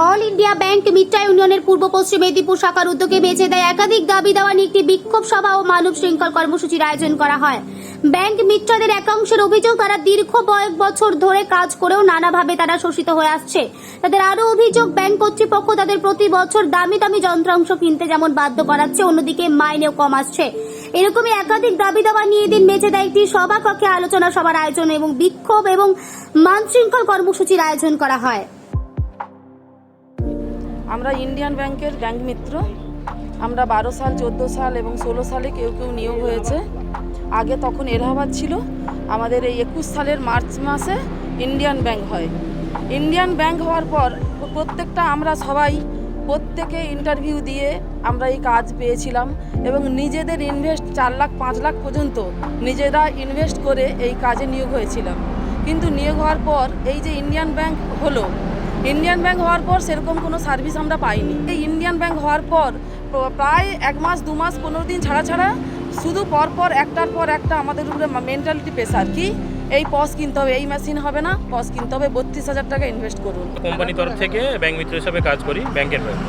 All India bank মিট্টা ইউনিয়নের পূর্ব পশ্চিম মেদিনীপুর শাখার উদ্যোগে বেঁচে দেয় একাধিক দাবি দেওয়া নিয়ে একটি বিক্ষোভ সভা ও মানব শৃঙ্খল কর্মসূচির আয়োজন করা হয়। ব্যাংক মিত্রদের একাংশের অভিযোগ, তারা দীর্ঘ কয়েক বছর ধরে কাজ করেও নানাভাবে তারা শোষিত হয়ে আসছে। তাদের আরও অভিযোগ, ব্যাংক কর্তৃপক্ষ তাদের প্রতি বছর দামি দামি যন্ত্রাংশ কিনতে যেমন বাধ্য করাচ্ছে, অন্যদিকে মাইনেও কম আসছে। এরকমই একাধিক দাবি দাবা নিয়ে দিন বেঁচে দেয় একটি সভা কক্ষে আলোচনা সভার আয়োজন এবং বিক্ষোভ এবং মান শৃঙ্খল কর্মসূচির আয়োজন করা হয়। আমরা ইন্ডিয়ান ব্যাংকের ব্যাংক মিত্র। আমরা বারো সাল, চোদ্দ সাল এবং ষোলো সালে কেউ কেউ নিয়োগ হয়েছে। আগে তখন এলাহাবাদ ছিল। আমাদের এই একুশ সালের মার্চ মাসে ইন্ডিয়ান ব্যাংক হয়। ইন্ডিয়ান ব্যাংক হওয়ার পর প্রত্যেকটা আমরা সবাই প্রত্যেকে ইন্টারভিউ দিয়ে আমরা এই কাজ পেয়েছিলাম এবং নিজেদের ইনভেস্ট চার লাখ, পাঁচ লাখ পর্যন্ত নিজেরা ইনভেস্ট করে এই কাজে নিয়োগ হয়েছিলাম। কিন্তু নিয়োগ হওয়ার পর এই যে ইন্ডিয়ান ব্যাংক হলো ইন্ডিয়ান ব্যাংক হওয়ার পর সেরকম কোনো সার্ভিস আমরা পাইনি। এই ইন্ডিয়ান ব্যাংক হওয়ার পর প্রায় এক মাস, দু মাস, পনেরো দিন ছাড়া ছাড়া শুধু পর পর একটার পর একটা আমাদের উপরে মেন্টালিটি প্রেসার কি? এই পস কিনতে হবে, এই মেশিন হবে না পস কিনতে হবে, বত্রিশ হাজার টাকা ইনভেস্ট করুন। কোম্পানির তরফ থেকে ব্যাংক মিত্র হিসাবে কাজ করি ব্যাংকের ব্যাংক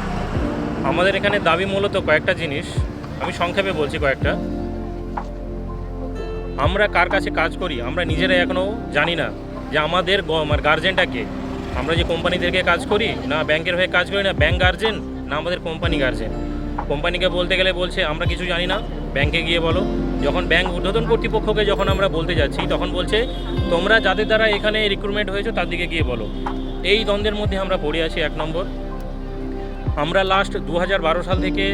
আমাদের এখানে দাবি মূলত কয়েকটা জিনিস, আমি সংক্ষেপে বলছি কয়েকটা। আমরা কার কাছে কাজ করি, আমরা নিজেরাই এখনও জানি না যে আমাদের গার্জেনটা কে। আমরা যে কোম্পানিদেরকে কাজ করি, না ব্যাংকের হয়ে কাজ করি না ব্যাংক গার্জেন না আমাদের কোম্পানি গার্জেন কোম্পানিকে বলতে গেলে বলছে, আমরা কিছু জানি না ব্যাংকে গিয়ে বলো। যখন ব্যাংক ঊর্ধ্বতন কর্তৃপক্ষকে যখন আমরা বলতে যাচ্ছি, তখন বলছে, তোমরা যাদের দ্বারা এখানে রিক্রুটমেন্ট হয়েছে, তার দিকে গিয়ে বলো। এই দ্বন্দ্বের মধ্যে আমরা পড়ে আছি এক নম্বর। আমরা লাস্ট দু হাজার বারো সাল থেকে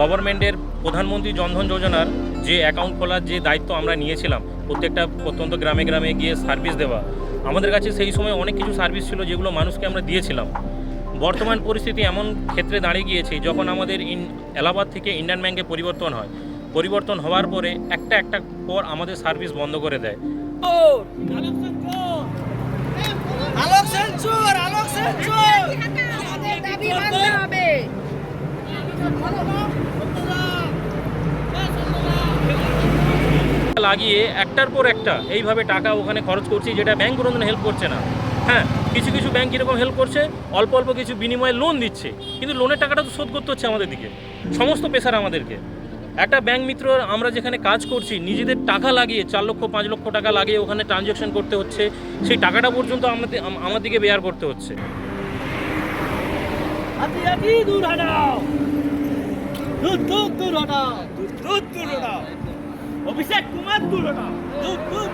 গভর্নমেন্টের প্রধানমন্ত্রী জনধন যোজনার যে অ্যাকাউন্ট খোলার যে দায়িত্ব আমরা নিয়েছিলাম, প্রত্যেকটা প্রত্যন্ত গ্রামে গ্রামে গিয়ে সার্ভিস দেওয়া আমাদের কাছে সেই সময় অনেক কিছু সার্ভিস ছিল যেগুলো মানুষকে আমরা দিয়েছিলাম। বর্তমান পরিস্থিতি এমন ক্ষেত্রে দাঁড়িয়ে গিয়েছে যখন আমাদের ইন এলাহাবাদ থেকে ইন্ডিয়ান ব্যাংকে পরিবর্তন হয়। পরিবর্তন হওয়ার পরে একটা একটা পর আমাদের সার্ভিস বন্ধ করে দেয়। আলোক সেন্সর আলোক সেন্সর লাগিয়ে একটার পর একটা এইভাবে টাকা ওখানে খরচ করছি, যেটা ব্যাংক কোনো হেল্প করছে না। হ্যাঁ কিছু কিছু ব্যাংক এরকম হেল্প করছে, অল্প অল্প কিছু বিনিময়ে লোন দিচ্ছে, কিন্তু লোনের টাকাটা তো শোধ করতে হচ্ছে আমাদের দিকে। সমস্ত পেশার আমাদেরকে। একটা ব্যাংক মিত্র, আমরা যেখানে কাজ করছি, নিজেদের টাকা লাগিয়ে, চার লক্ষ, পাঁচ লক্ষ টাকা লাগিয়ে ওখানে ট্রানজ্যাকশন করতে হচ্ছে, সেই টাকাটা পর্যন্ত আমাদের আমার দিকে বেয়ার করতে হচ্ছে। দূর দূর দূর অভিষেক কুমার দূর হটাও দূর দূর